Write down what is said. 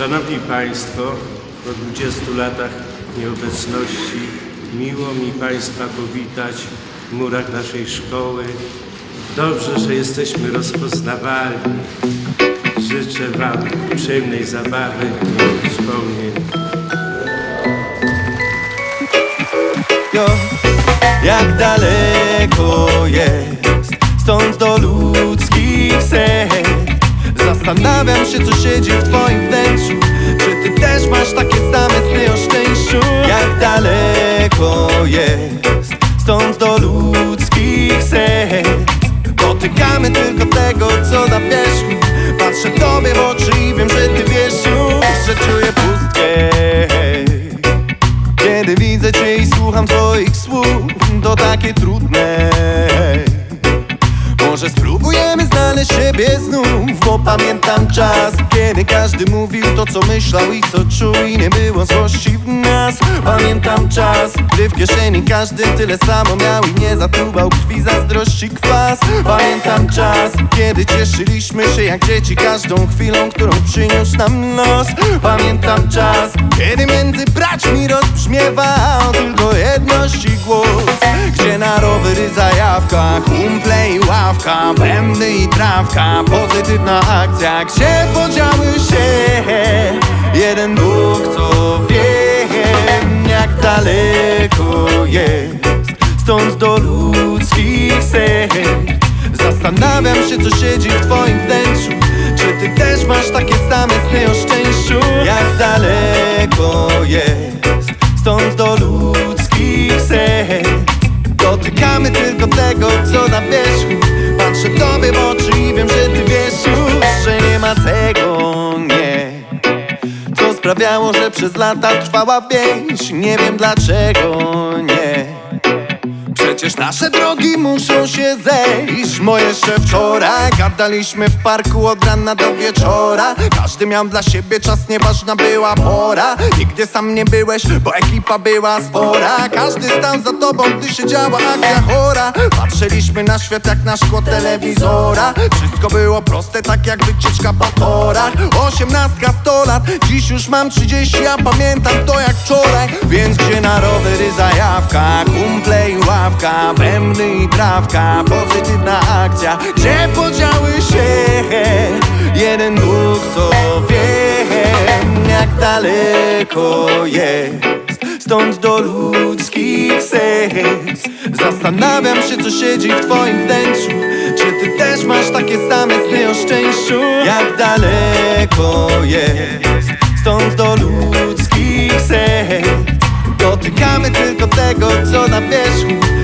Szanowni Państwo, po 20 latach nieobecności miło mi Państwa powitać w murach naszej szkoły. Dobrze, że jesteśmy rozpoznawalni. Życzę Wam przyjemnej zabawy i wspomnień. Jo, jak daleko jest stąd do ludzkich serc Zastanawiam się, co siedzi w Dotykamy tylko tego, co na wierzchu. Patrzę tobie w oczy i wiem, że ty wiesz już Że czuję pustkę. Kiedy widzę Cię i słucham Twoich słów To takie trudne. Może spróbujemy znaleźć siebie znów Bo pamiętam czas Kiedy każdy mówił co myślał i co czuł I nie było złości w nas. Pamiętam czas Gdy w kieszeni każdy tyle samo miał I nie zatruwał krwi zazdrości kwas. Pamiętam czas Kiedy cieszyliśmy się jak dzieci Każdą chwilą, którą przyniósł nam los Pamiętam czas Kiedy między braćmi rozbrzmiewał Tylko jedności głos. Gdzie na rowery zajawka Kumple i ławka Bębny i trawka Pozytywna akcja Gdzie podziały się Jeden Bóg co wie Jak daleko jest. Stąd do ludzkich serc. Zastanawiam się co siedzi w twoim wnętrzu. Czy ty też masz takie same sny o szczęściu? Jak daleko jest? Stąd do ludzkich serc. Dotykamy tylko tego co na wierzchu sprawiało, że przez lata trwała więź. Nie wiem dlaczego Przecież nasze drogi muszą się zejść. Moje jeszcze wczoraj gadaliśmy w parku od rana do wieczora. Każdy miał dla siebie czas, nieważna była pora. Nigdy sam nie byłeś, bo ekipa była spora. Każdy stał za tobą, gdy się działa akcja chora. Patrzyliśmy na świat jak na szkło telewizora. Wszystko było proste, tak jak wycieczka po torach. Osiemnastka, sto lat, dziś już mam trzydzieści Ja pamiętam to jak wczoraj. Więc gdzie na rowery zajawka Kumple i ławka, bębny i trawka Pozytywna akcja, gdzie podziały się. Jeden Bóg co wie Jak daleko jest. Stąd do ludzkich serc. Zastanawiam się co siedzi w twoim wnętrzu. Czy ty też masz takie same sny o szczęściu? Jak daleko jest? Stąd do ludzkich serc. Dotykamy tylko tego co na wierzchu